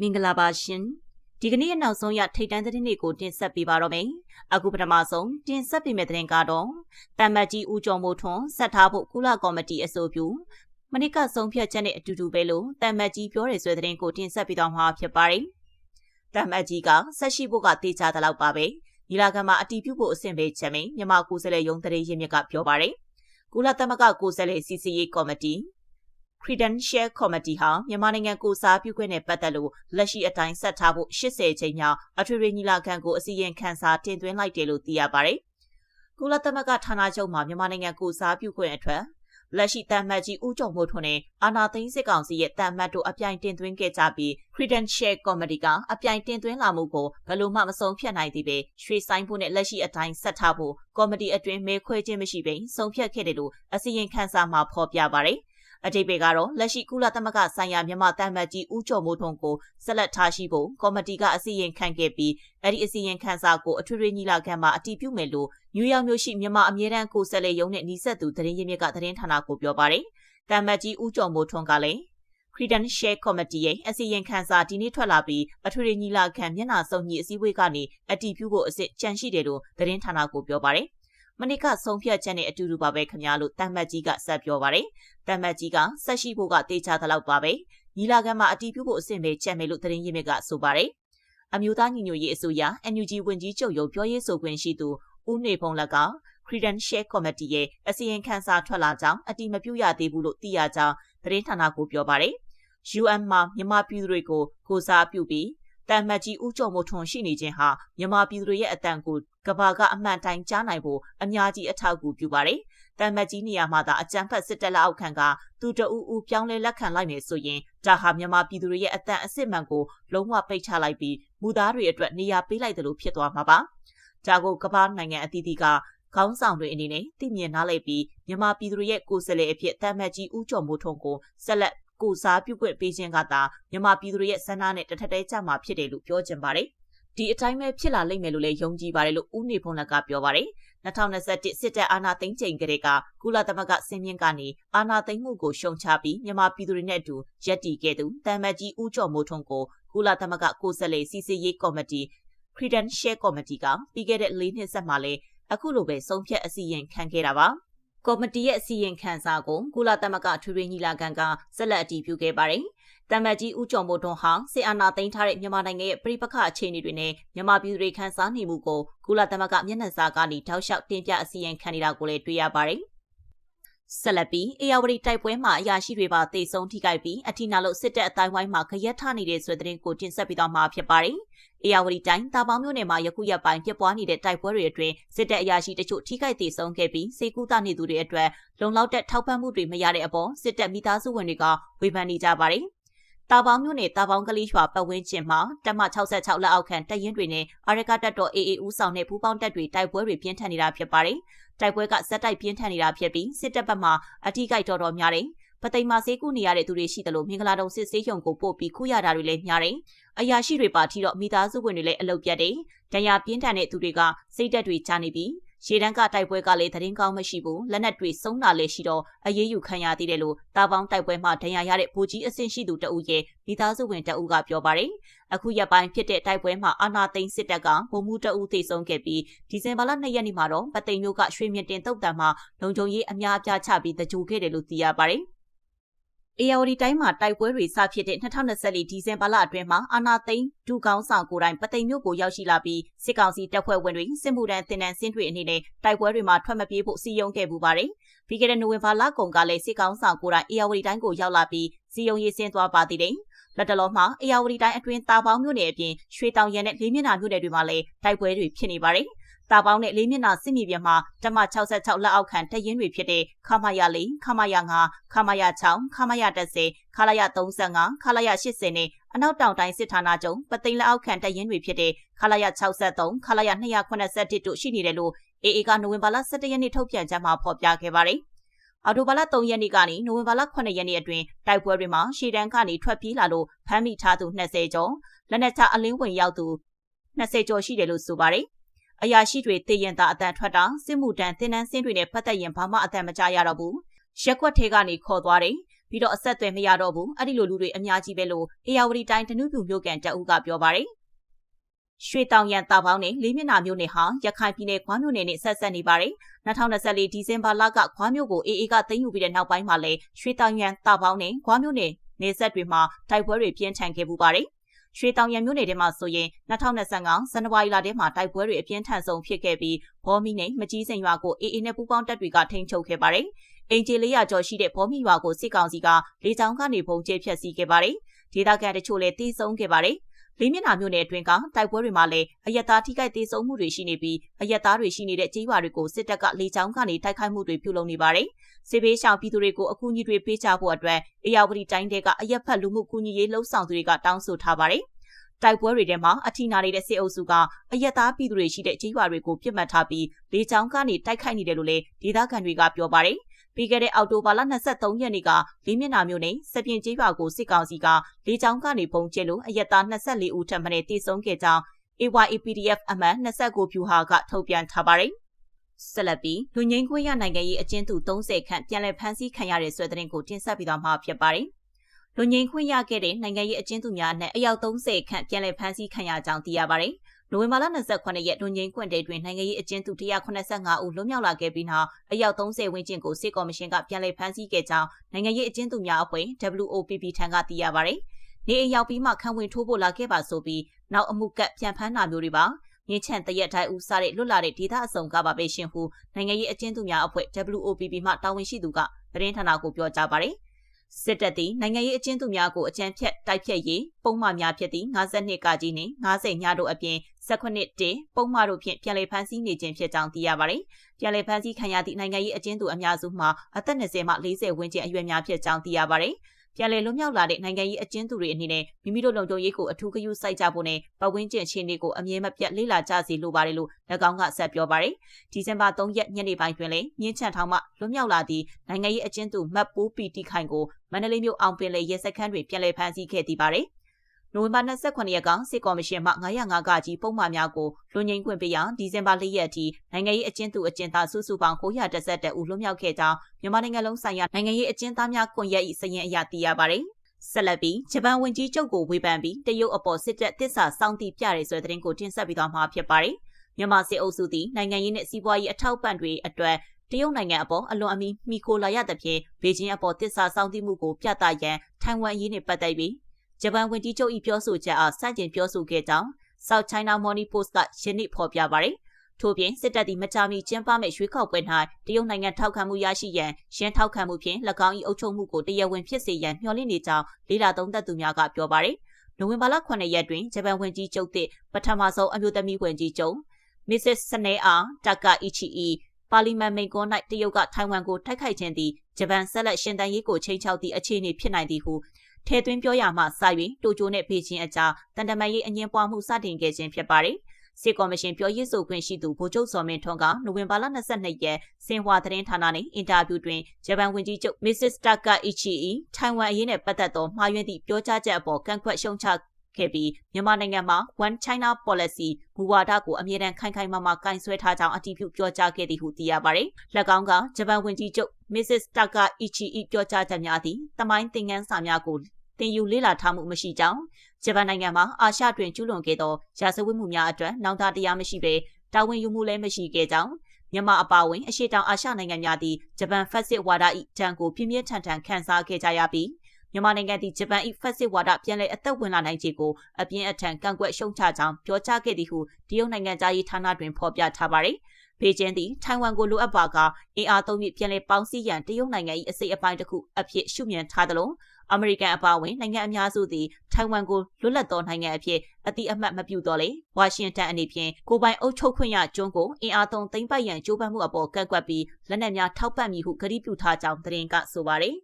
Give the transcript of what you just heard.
မင်္ဂလာပါရှင်ဒီကနေ့ရဲ့နောက်ဆုံးရထိတ်တန်းသတင်းတွေကိုတင်ဆက်ပေးပါတော့မယ်အခုပထမဆုံးတင်ဆက်ပေးမယ့်သတင်းကတော့တမ္မတ်ကြီးဦးကျော်မိုးထွန်းဆက်ထားဖို့ကုလကော်မတီအဆိုပြုမနစ်ကဆုံးဖြတ်ချက်နဲ့အတူတူပဲလို့တမ္မတ်ကြီးပြောရဲဆိုတဲ့သတင်းကိုတင်ဆက်ပေးတော့မှာဖြစ်ပါတယ်တမ္မတ်ကြီးကဆက်ရှိဖို့ကတေချာတဲ့လောက်ပါပဲညီလာခံမှာအတီးပြုဖို့အဆင့်ပဲချက်မင်းမြန်မာကိုယ်စားလှယ်ရုံးတရေရင်းမြစ်ကပြောပါတယ်ကုလသမဂ္ဂကိုယ်စားလှယ်စီစီရေးကော်မတီ Credential Committee ဟာမြန်မာနိုင်ငံကိုစားပြုခွင့်နဲ့ပတ်သက်လို့လက်ရှိအတိုင်းဆက်ထားဖို့80ချိန်မြောက်အထွေထွေညီလာခံကိုအစီရင်ခံစာတင်သွင်းလိုက်တယ်လို့သိရပါတယ်။ကုလသမဂ္ဂဌာနချုပ်မှာမြန်မာနိုင်ငံကိုစားပြုခွင့်အထက်လက်ရှိတမ်မတ်ကြီးဦးကျော်မိုးထွန်းနဲ့အာနာသိန်းစစ်ကောင်စီရဲ့တမ်မတ်တို့အပြိုင်တင်သွင်းခဲ့ကြပြီး Credential Committee ကအပြိုင်တင်သွင်းလာမှုကိုဘယ်လိုမှမဆုံးဖြတ်နိုင်သေးပဲရွှေဆိုင်ဖို့နဲ့လက်ရှိအတိုင်းဆက်ထားဖို့ကော်မတီအတွင်းမဲခွဲခြင်းမရှိဘဲဆုံးဖြတ်ခဲ့တယ်လို့အစီရင်ခံစာမှာဖော်ပြပါတယ်။ အတိတ်ပေကတော့လက်ရှိကုလသမဂ္ဂဆိုင်ရာမြန်မာတမတ်ကြီးဦးကျော်မိုးထွန်းကိုဆက်လက်ထားရှိဖို့ကော်မတီကအစီရင်ခံခဲ့ပြီးအဲ့ဒီအစီရင်ခံစာကိုအထွေထွေညီလာခံမှာအတည်ပြုမယ်လို့နယူးယောက်မြို့ရှိမြန်မာအမြဲတမ်းကိုယ်စားလှယ်ရုံးနဲ့နှိဆက်သူသတင်းရင်းမြစ်ကသတင်းဌာနကိုပြောပါတယ်။တမတ်ကြီးဦးကျော်မိုးထွန်းကလည်း Credential Committee ရဲ့အစီရင်ခံစာဒီနေ့ထွက်လာပြီးအထွေထွေညီလာခံမျက်နှာစုံညီအစည်းအဝေးကနေအတည်ပြုဖို့အစ်ကြံရှိတယ်လို့သတင်းဌာနကိုပြောပါတယ်။ မနစ်ကဆုံးဖြတ်ချက်နဲ့အတူတူပါပဲခင်ဗျာလို့တမ်မတ်ကြီးကဆက်ပြောပါတယ်။တမ်မတ်ကြီးကဆက်ရှိဖို့ကတေချာသလောက်ပါပဲ။ညီလာခံမှာအတီးပြုဖို့အဆင့်ပဲချက်မယ်လို့သတင်းရင်းမြစ်ကဆိုပါတယ်။အမျိုးသားညီညွတ်ရေးအစိုးရ NUG ဝန်ကြီးချုပ်ရုံပြောရေးဆိုခွင့်ရှိသူဦးနေဖုံးလက်က Credential Committee ရဲ့အစီရင်ခံစာထွက်လာကြောင်းအတိမပြုရသေးဘူးလို့သိရကြောင်းသတင်းဌာနကိုပြောပါတယ်။ UN မှာမြန်မာပြည်သူတွေကိုကိုစားပြုပြီး တန်မတ်ကြီးဦးကျော်မိုးထွန်းရှိနေခြင်းဟာမြန်မာပြည်သူတွေရဲ့အတန်ကိုကဘာကအမှန်တိုင်းကြားနိုင်ဖို့အများကြီးအထောက်အကူပြုပါတယ်။တန်မတ်ကြီးနေရာမှာသာအကြမ်းဖက်စစ်တပ်လက်အောက်ခံကသူတအူးဦးပြောင်းလဲလက်ခံလိုက်မယ်ဆိုရင်ဒါဟာမြန်မာပြည်သူတွေရဲ့အတန်အစစ်မှန်ကိုလုံးဝပိတ်ချလိုက်ပြီးမူသားတွေအတွက်နေရာပေးလိုက်တယ်လို့ဖြစ်သွားမှာပါ။ဒါကိုကဘာနိုင်ငံအသီးသီးကခေါင်းဆောင်တွေအနေနဲ့သိမြင်နားလည်ပြီးမြန်မာပြည်သူတွေရဲ့ကိုယ်စားလှယ်အဖြစ်တမ်မတ်ကြီးဦးကျော်မိုးထွန်းကိုဆက်လက် ကိုစားပြုခွင့်ပေးခြင်းကသာမြန်မာပြည်သူတွေရဲ့ဆန္ဒနဲ့တထက်တဲကြမှာဖြစ်တယ်လို့ပြောချင်ပါတယ်။ဒီအတိုင်းပဲဖြစ်လာလိမ့်မယ်လို့လည်းယုံကြည်ပါတယ်လို့ဦးနေဖုံးလက်ကပြောပါတယ်။2021စစ်တပ်အာဏာသိမ်းချိန်ကလေးကကုလသမဂ္ဂစင်မြင့်ကနေအာဏာသိမ်းမှုကိုရှုံချပြီးမြန်မာပြည်သူတွေနဲ့အတူရက်တီခဲ့သူတမ်မတ်ကြီးဦးကျော်မိုးထွန်းကိုကုလသမဂ္ဂကိုယ်စားလှယ်စီစီရေးကော်မတီ Credential Committee ကပြီးခဲ့တဲ့၄နှစ်ဆက်မှာလည်းအခုလိုပဲဆုံးဖြတ်အစီရင်ခံခဲ့တာပါ။ ကော်မတီရဲ့အစီရင်ခံစာကိုကုလသမဂ္ဂထွေထွေညီလာခံကဆက်လက်အတည်ပြုခဲ့ပါတယ်။တမတ်ကြီးဦးကျော်မိုးထွန်းဟာဆီအာနာသိမ်းထားတဲ့မြန်မာနိုင်ငံရဲ့ပြည်ပခအခြေအနေတွေနဲ့မြန်မာပြည်သူတွေခန်းစားနေမှုကိုကုလသမဂ္ဂမျက်နှာစာကနေတောက်လျှောက်တင်ပြအစီရင်ခံနေတာကိုလည်းတွေ့ရပါတယ်။ဆက်လက်ပြီးအေယာဝတီတိုက်ပွဲမှာအရာရှိတွေပါတေဆုံးထိခိုက်ပြီးအထီနာလို့စစ်တပ်အတိုင်းဝိုင်းမှာခရက်ထနေတဲ့ဆိုတဲ့သတင်းကိုတင်ဆက်ပေးတော့မှာဖြစ်ပါတယ်။ အေယာဝတီတိုင်းတာပေါင်းမြို့နယ်မှာယခုရက်ပိုင်းပြပွားနေတဲ့တိုက်ပွဲတွေအတွင်းစစ်တပ်အရာရှိတချို့ထိခိုက်ဒေဆုံးခဲ့ပြီးစေကူတာနေသူတွေအတွက်လုံလောက်တဲ့ထောက်ပံ့မှုတွေမရတဲ့အပေါ်စစ်တပ်မိသားစုဝင်တွေကဝေဖန်နေကြပါတယ်။တာပေါင်းမြို့နယ်တာပေါင်းကလေးရွာပတ်ဝန်းကျင်မှာတပ်မ66လက်အောက်ခံတပ်ရင်းတွေနဲ့အာရကတပ်တော် AA ဦးဆောင်တဲ့ပူးပေါင်းတပ်တွေတိုက်ပွဲတွေပြင်းထန်နေတာဖြစ်ပါတယ်။တိုက်ပွဲကဇက်တိုက်ပြင်းထန်နေတာဖြစ်ပြီးစစ်တပ်ဘက်မှအထီးကိုက်တော်တော်များတယ်။ပသိမ်မှာဆေးကုနေရတဲ့သူတွေရှိတယ်လို့မင်္ဂလာတုံစစ်ဆေးရုံကိုပို့ပြီးခုရတာတွေလည်းများတယ်။ အရာရှိတွေပါထီတော့မိသားစုဝင်တွေလည်းအလုပ်ပြတ်တယ်။ဒဏ်ရာပြင်းထန်တဲ့သူတွေကစိတ်တက်တွေချနေပြီးရေတန်းကတိုက်ပွဲကလည်းသတင်းကောင်းမရှိဘူးလက်နက်တွေစုံတာလည်းရှိတော့အရေးယူခံရသေးတယ်လို့တာပေါင်းတိုက်ပွဲမှာဒဏ်ရာရတဲ့ဗိုလ်ကြီးအဆင့်ရှိသူတအုပ်ရဲ့မိသားစုဝင်တအုပ်ကပြောပါတယ်အခုရက်ပိုင်းဖြစ်တဲ့တိုက်ပွဲမှာအာနာသိန်းစစ်တပ်ကဗိုလ်မှူးတအုပ်သေဆုံးခဲ့ပြီးဒီဇင်ဘာလ2ရက်နေ့မှာတော့ပသိမ်မြို့ကရွှေမြင့်တင်တုတ်တံမှာလုံခြုံရေးအများအပြားချပြီးတကြိုခဲ့တယ်လို့သိရပါတယ် အေယာဝတီတိုင်းမှာတိုက်ပွဲတွေစဖြစ်တဲ့2024ဒီဇင်ဘာလအတွင်းမှာအာနာသိန်းဒူကောင်းဆောင်ကိုယ်တိုင်ပသိမ်မြို့ကိုရောက်ရှိလာပြီးစစ်ကောင်စီတပ်ဖွဲ့ဝင်တွေစစ်မှုထမ်းတင်တန်းစင်းတွေအနေနဲ့တိုက်ပွဲတွေမှာထွက်မပြေးဖို့စီယုံခဲ့ပူပါတယ်။ပြီးခဲ့တဲ့နိုဝင်ဘာလကုန်ကလည်းစစ်ကောင်ဆောင်ကိုယ်တိုင်အေယာဝတီတိုင်းကိုရောက်လာပြီးစီယုံရေးဆင်းသွားပါသေးတယ်။လက်တလုံးမှာအေယာဝတီတိုင်းအတွင်းတာပေါင်းမြို့နယ်အပြင်ရွှေတောင်ရံနဲ့လေးမျက်နှာမြို့နယ်တွေမှာလည်းတိုက်ပွဲတွေဖြစ်နေပါတယ်။ တာပေါင်းနဲ့လေးမျက်နှာစစ်မြေပြင်မှာတမ66လက်အောက်ခံတရင်တွေဖြစ်တဲ့ခမာယာ၄ခမာယာ9ခမာယာ6ခမာယာ10ခလာယာ35ခလာယာ80နဲ့အနောက်တောင်တိုင်းစစ်ဌာနချုပ်ပသိမ်လက်အောက်ခံတရင်တွေဖြစ်တဲ့ခလာယာ63ခလာယာ281တို့ရှိနေတယ်လို့အေအေကနိုဝင်ဘာလ17ရက်နေ့ထုတ်ပြန်ချက်မှာဖော်ပြခဲ့ပါတယ်။အော်တိုဘာလ3ရက်နေ့ကနေနိုဝင်ဘာလ9ရက်နေ့အတွင်းတိုက်ပွဲတွေမှာရှေ့တန်းကနေထွက်ပြေးလာလို့ဖမ်းမိထားသူ20ကျော်လက်နက်ချအလင်းဝင်ရောက်သူ20ကျော်ရှိတယ်လို့ဆိုပါတယ် အရာရှိတွေတည်ရင်သာအတန်ထွက်တာစစ်မှုတန်းသင်တန်းစင်းတွေနဲ့ပတ်သက်ရင်ဘာမှအတန်မကြရတော့ဘူးရက်ွက်ထဲကနေခေါ်သွားတယ်ပြီးတော့အဆက်အသွယ်မရတော့ဘူးအဲ့ဒီလိုလူတွေအများကြီးပဲလို့အေယာဝတီတိုင်းတနုပြူမြို့ကန်တအုပ်ကပြောပါတယ်ရွှေတောင်ရန်တာပေါင်းနဲ့လေးမျက်နှာမြို့နယ်ဟာရခိုင်ပြည်နယ်ခွားမြို့နယ်နဲ့ဆက်ဆက်နေပါတယ်။2024ဒီဇင်ဘာလကခွားမြို့ကိုအေအေကသိမ်းယူပြီးတဲ့နောက်ပိုင်းမှာလည်းရွှေတောင်ရန်တာပေါင်းနဲ့ခွားမြို့နယ်နေဆက်တွေမှာတိုက်ပွဲတွေပြင်းထန်ခဲ့ပူပါတယ်။ ရွှေတောင်ရံမြို့နယ်ထဲမှာဆိုရင်2025ဇန်နဝါရီလထဲမှာတိုက်ပွဲတွေအပြင်းထန်ဆုံးဖြစ်ခဲ့ပြီးဘောမီနဲ့မကြီးစိန်ရွာကိုအေအေနဲ့ပူးပေါင်းတပ်တွေကထိန်းချုပ်ခဲ့ပါတယ်။အင်ဂျီ400ကျော်ရှိတဲ့ဘောမီရွာကိုစစ်ကောင်စီကလေကြောင်းကနေပုံကျဲဖျက်ဆီးခဲ့ပါတယ်။ဒေသခံတချို့လည်းတီးဆုံးခဲ့ပါတယ်။ လေးမျက်နှာမြို့နယ်အတွင်းကတိုက်ပွဲတွေမှာလည်းအယက်သားထိခိုက်ဒေဆုံးမှုတွေရှိနေပြီးအယက်သားတွေရှိနေတဲ့ကြေးရွာတွေကိုစစ်တပ်ကလေကြောင်းကနေတိုက်ခိုက်မှုတွေပြုလုပ်နေပါတယ်။စစ်ဘေးရှောင်ပြည်သူတွေကိုအကူအညီတွေပေးချဖို့အတွက်အေယာဝတီတိုင်းတဲကအယက်ဖက်လူမှုကူညီရေးလှုပ်ဆောင်သူတွေကတောင်းဆိုထားပါတယ်။တိုက်ပွဲတွေထဲမှာအထီနာနေတဲ့စစ်အုပ်စုကအယက်သားပြည်သူတွေရှိတဲ့ကြေးရွာတွေကိုပြစ်မှတ်ထားပြီးလေကြောင်းကနေတိုက်ခိုက်နေတယ်လို့လည်းဒေသခံတွေကပြောပါတယ်။ ပြီးခဲ့တဲ့အောက်တိုဘာလ23ရက်နေ့ကလေးမျက်နှာမြို့နယ်စပြင်းကျေးရွာကိုစစ်ကောင်စီကလေကြောင်းကနေပုံကျဲလို့အရက်သား24ဦးထပ်မံတေဆုံးခဲ့ကြောင်း AYAPDF အမှတ်29ဖြူဟာကထုတ်ပြန်ထားပါတယ်။ဆက်လက်ပြီးလူငင်းခွင့်ရနိုင်ငံရေးအကျဉ်းသူ30ခန့်ပြန်လည်ဖမ်းဆီးခံရတဲ့ဆွဲတဲ့ကိုတင်ဆက်ပြီးတော့မှာဖြစ်ပါတယ်။လူငင်းခွင့်ရခဲ့တဲ့နိုင်ငံရေးအကျဉ်းသူများနဲ့အယောက်30ခန့်ပြန်လည်ဖမ်းဆီးခံရကြောင်းသိရပါတယ်။ နိုဝင်ဘာလ28ရက်တွင်ငင်းခွင့်တေတွင်နိုင်ငံရေးအကျဉ်းသူ185ဦးလွတ်မြောက်လာခဲ့ပြီးနောက်အယောက်30ဝန်းကျင်ကိုစစ်ကော်မရှင်ကပြန်လည်ဖမ်းဆီးခဲ့ကြောင်းနိုင်ငံရေးအကျဉ်းသူများအဖွဲ့ WOPP ထံကသိရပါဗျ။နေအိမ်ရောက်ပြီးမှခံဝင်ထိုးဖို့လာခဲ့ပါဆိုပြီးနောက်အမှုကပ်ပြန်ဖမ်းတာမျိုးတွေပါမြင်းချန်တရက်တိုင်းဦးစားတဲ့လွတ်လာတဲ့ဒေသအစုံကပါပဲရှင်ဟုနိုင်ငံရေးအကျဉ်းသူများအဖွဲ့ WOPP မှတာဝန်ရှိသူကသတင်းဌာနကိုပြောကြားပါတယ်။ စစ်တပ်သည်နိုင်ငံရေးအကျဉ်းသူများကိုအကြမ်းဖက်တိုက်ဖျက်ရေးပုံမှန်များဖြစ်သည့်52ကကြီးနှင့်90ညတို့အပြင်18တေပုံမှန်တို့ဖြင့်ပြန်လည်ဖန်ဆီးနေခြင်းဖြစ်ကြောင်းသိရပါသည်။ပြန်လည်ဖန်ဆီးခံရသည့်နိုင်ငံရေးအကျဉ်းသူအများစုမှာအသက်20မှ40ဝန်းကျင်အရွယ်များဖြစ်ကြောင်းသိရပါသည်။ ပြန်လည်လွတ်မြောက်လာတဲ့နိုင်ငံရေးအကျဉ်းသူတွေအနေနဲ့မိမိတို့လုံခြုံရေးကိုအထူးဂရုစိုက်ကြဖို့နဲ့ပတ်ဝန်းကျင်အခြေအနေကိုအမြဲမပြတ်လေ့လာကြစီလိုပါတယ်လို့၎င်းကဆက်ပြောပါတယ်။ဒီဇင်ဘာ3ရက်ညနေပိုင်းတွင်လည်းမြင်းချန်ထောင်မှလွတ်မြောက်လာသည့်နိုင်ငံရေးအကျဉ်းသူမတ်ပိုးပီတီခိုင်ကိုမန္တလေးမြို့အောင်ပင်လေရဲစခန်းတွင်ပြန်လည်ဖမ်းဆီးခဲ့သည်ပါတယ်။ နိုဝင်ဘာ28ရက်ကစစ်ကော်မရှင်မှ905ကကြီးပုံမှန်များကိုလွန်ငင်းခွင့်ပေးရန်ဒီဇင်ဘာ4ရက်အထိနိုင်ငံရေးအကျဉ်းသူအကျဉ်းသားစုစုပေါင်း911ဦးလွတ်မြောက်ခဲ့ကြောင်းမြန်မာနိုင်ငံလုံးဆိုင်ရာနိုင်ငံရေးအကျဉ်းသားများကွန်ရက်၏စာရင်းအရသိရပါတယ်။ဆက်လက်ပြီးဂျပန်ဝန်ကြီးချုပ်ကိုဝေဖန်ပြီးတရုတ်အပေါ်စစ်တပ်တစ္ဆာစောင့်တည်ပြရဲဆိုတဲ့သတင်းကိုတင်ဆက်ပြီးတော့မှာဖြစ်ပါတယ်။မြန်မာစစ်အုပ်စုသည်နိုင်ငံရေးနဲ့စီးပွားရေးအထောက်ပံ့တွေအတွက်တရုတ်နိုင်ငံအပေါ်အလွန်အမီမိခိုလာရသဖြင့်ဘေကျင်းအပေါ်တစ္ဆာစောင့်တည်မှုကိုပြသရန်ထိုင်ဝမ်အရေးနှင့်ပတ်သက်ပြီး ဂျပန်ဝန်ကြီးချုပ်၏ပြောဆိုချက်အားစတင်ပြောဆိုခဲ့ကြောင်း South China Morning Post ကယနေ့ဖော်ပြပါတယ်။ထို့ပြင်စစ်တပ်သည်မကြာမီကျင်းပမယ့်ရွေးကောက်ပွဲ၌တရုတ်နိုင်ငံထောက်ခံမှုရရှိရန်ရှင်းထောက်ခံမှုဖြင့်၎င်း၏အုပ်ချုပ်မှုကိုတရားဝင်ဖြစ်စေရန်မျှော်လင့်နေကြောင်းလေးလာသုံးသက်သူများကပြောပါတယ်။နိုဝင်ဘာလ9ရက်တွင်ဂျပန်ဝန်ကြီးချုပ်သည့်ပထမဆုံးအမျိုးသမီးဝန်ကြီးချုပ် Mrs. Sanae Takaichi ၏ပါလီမန်မိန်ကွန်း၌တရုတ်ကထိုင်ဝမ်ကိုတိုက်ခိုက်ခြင်းသည်ဂျပန်ဆက်လက်ရှင်တန်ရေးကိုချိန်ချောက်သည့်အခြေအနေဖြစ်နိုင်သည်ဟု ထဲသွင်းပြောရမှစ၍တိုကျိုနဲ့ဘေကျင်းအကြားတန်တမာရေးအငင်းပွားမှုစတင်ခဲ့ခြင်းဖြစ်ပါတယ်။စစ်ကော်မရှင်ပြောရေးဆိုခွင့်ရှိသူဗိုလ်ချုပ်စော်မင်းထွန်းကနိုဝင်ဘာလ22ရက်စင်ဟွာသတင်းဌာနနဲ့အင်တာဗျူးတွင်ဂျပန်ဝန်ကြီးချုပ် Mrs. Takaichi ထိုင်ဝမ်အရေးနဲ့ပတ်သက်သောမှားယွင်းသည့်ပြောကြားချက်အပေါ်ကန့်ကွက်ရှုံချ ခဲ့ပြီးမြန်မာနိုင်ငံမှာ One China Policy မူဝါဒကိုအမြဲတမ်းခိုင်ခိုင်မာမာကင်ဆွဲထားကြောင်းအတည်ပြုပြောကြားခဲ့သည်ဟုသိရပါတယ်။၎င်းကဂျပန်ဝန်ကြီးချုပ် Mrs. Takaichi ၏ပြောကြားချက်များသည်တမိုင်းသင်ခန်းစာများကိုသင်ယူလေ့လာထားမှုမရှိကြောင်းဂျပန်နိုင်ငံမှာအာရှတွင်ကျူးလွန်ခဲ့သောရာဇဝတ်မှုများအတွက်နောက်သားတရားမရှိဘဲတာဝန်ယူမှုလည်းမရှိခဲ့ကြောင်းမြန်မာအပါအဝင်အရှေ့တောင်အာရှနိုင်ငံများသည့်ဂျပန်ဖက်စစ်ဝါဒ၏တံကိုပြင်းပြင်းထန်ထန်ခန်းစားခဲ့ကြရပြီး မြန်မာနိုင်ငံသည်ဂျပန်၏ဖက်စစ်ဝါဒပြန်လည်အသက်ဝင်လာနိုင်ခြေကိုအပြင်းအထန်ကန့်ကွက်ရှုံချကြောင်းပြောကြားခဲ့သည်ဟုတရုတ်နိုင်ငံသားရေးဌာနတွင်ဖော်ပြထားပါသည်။ဘေကျင်းသည်ထိုင်ဝမ်ကိုလိုအပ်ပါကအင်အားသုံးပြီးပြန်လည်ပေါင်းစည်းရန်တရုတ်နိုင်ငံ၏အစိတ်အပိုင်းတစ်ခုအဖြစ်ရှုမြင်ထားသလိုအမေရိကန်အပါအဝင်နိုင်ငံအများစုသည်ထိုင်ဝမ်ကိုလွတ်လပ်သောနိုင်ငံအဖြစ်အတိအမှတ်မပြုတော့လေဝါရှင်တန်အနေဖြင့်ကိုပိုင်အုပ်ချုပ်ခွင့်ရကျွန်းကိုအင်အားသုံးသိမ်းပိုက်ရန်ကြိုးပမ်းမှုအပေါ်ကန့်ကွက်ပြီးလက်နက်များထောက်ပံ့မည်ဟုကတိပြုထားကြောင်းသတင်းကဆိုပါတယ်။